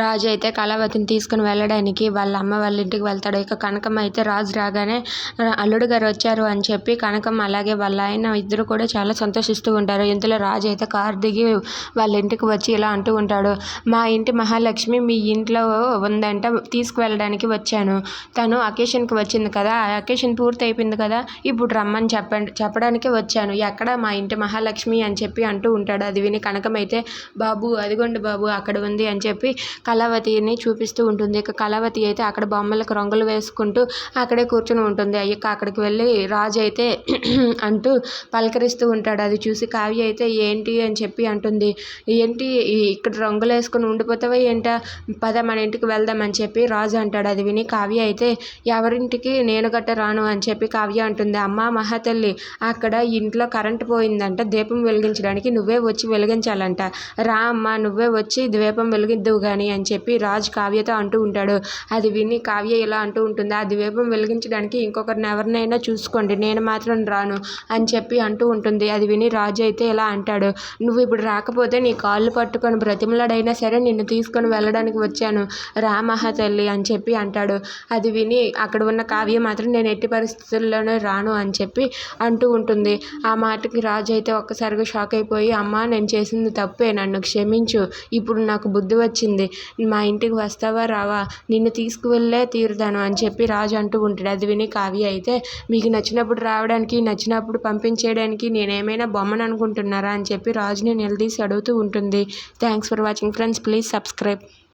రాజు అయితే కళావతిని తీసుకుని వెళ్ళడానికి వాళ్ళ అమ్మ వాళ్ళ ఇంటికి వెళ్తాడు. ఇక కనకమ్మ అయితే రాజు రాగానే అల్లుడు గారు వచ్చారు అని చెప్పి కనకమ్మ అలాగే వాళ్ళ ఆయన ఇద్దరు కూడా చాలా సంతోషిస్తూ ఉంటారు. ఇంతలో రాజు అయితే కారు దిగి వాళ్ళ ఇంటికి వచ్చి ఇలా అంటూ ఉంటాడు మా ఇంటి మహాలక్ష్మి మీ ఇంట్లో ఉందంట తీసుకువెళ్ళడానికి వచ్చాను. తను అకేషన్కి వచ్చింది కదా ఆ అకేషన్ పూర్తి అయిపోయింది కదా ఇప్పుడు రమ్మని చెప్పండి చెప్పడానికి వచ్చాను. ఎక్కడ మా ఇంటి మహాలక్ష్మి అని చెప్పి అంటూ ఉంటాడు. అది విని కనకం అయితే బాబు అదిగోండి బాబు అక్కడ ఉంది అని చెప్పి కళావతిని చూపిస్తూ ఉంటుంది. ఇక కళావతి అయితే అక్కడ బొమ్మలకు రంగులు వేసుకుంటూ అక్కడే కూర్చుని ఉంటుంది. అయ్యక అక్కడికి వెళ్ళి రాజు అయితే అంటూ పలకరిస్తూ ఉంటాడు. అది చూసి కావ్య అయితే ఏంటి అని చెప్పి అంటుంది. ఏంటి ఇక్కడ రంగులు వేసుకుని ఉండిపోతావా ఏంటా? పద మన ఇంటికి వెళ్దాం అని చెప్పి రాజు అంటాడు. అది విని కావ్య అయితే ఎవరింటికి నేను గట్ట రాను అని చెప్పి కావ్య అంటుంది. అమ్మ మహాతల్లి అక్కడ ఇంట్లో కరెంట్ పోయిందంట. దీపం వెలిగించడానికి నువ్వే వచ్చి వెలిగించాలంట. రా అమ్మ నువ్వే వచ్చి దీపం వెలిగిద్దువు కానీ అని చెప్పి రాజు కావ్యతో అంటూ ఉంటాడు. అది విని కావ్య ఇలా అంటూ ఉంటుంది. ఆ దీపం వెలిగించడానికి ఇంకొకరిని ఎవరినైనా చూసుకోండి. నేను మాత్రం రాను అని చెప్పి అంటూ ఉంటుంది. అది విని రాజు అయితే ఇలా అంటాడు. నువ్వు ఇప్పుడు రాకపోతే నీ కాళ్ళు పట్టుకొని బ్రతిమలాడైనా సరే నిన్ను తీసుకొని వెళ్ళడానికి వచ్చాను. రా మహాతల్లి అని చెప్పి అంటాడు. అది విని అక్కడ ఉన్న కావ్య మాత్రం నేను ఎట్టి పరిస్థితుల్లోనే రాను అని చెప్పి అంటూ ఉంటుంది. ఆ మాటకి రాజు అయితే ఒక్కసారిగా షాక్ అయిపోయి అమ్మా నేను చేసింది తప్పే. నన్ను క్షమించు. ఇప్పుడు నాకు బుద్ధి వచ్చింది. మా ఇంటికి వస్తావా రావా? నిన్ను తీసుకువెళ్ళే తీరుతాను అని చెప్పి రాజు అంటూ ఉంటాడు. అది విని కావ్య అయితే మీకు నచ్చినప్పుడు రావడానికి నచ్చినప్పుడు పంపించేయడానికి నేనేమైనా బొమ్మను అనుకుంటున్నారా? అని చెప్పి రాజుని నిలదీసి అడుగుతూ ఉంటుంది. Thanks for watching friends please subscribe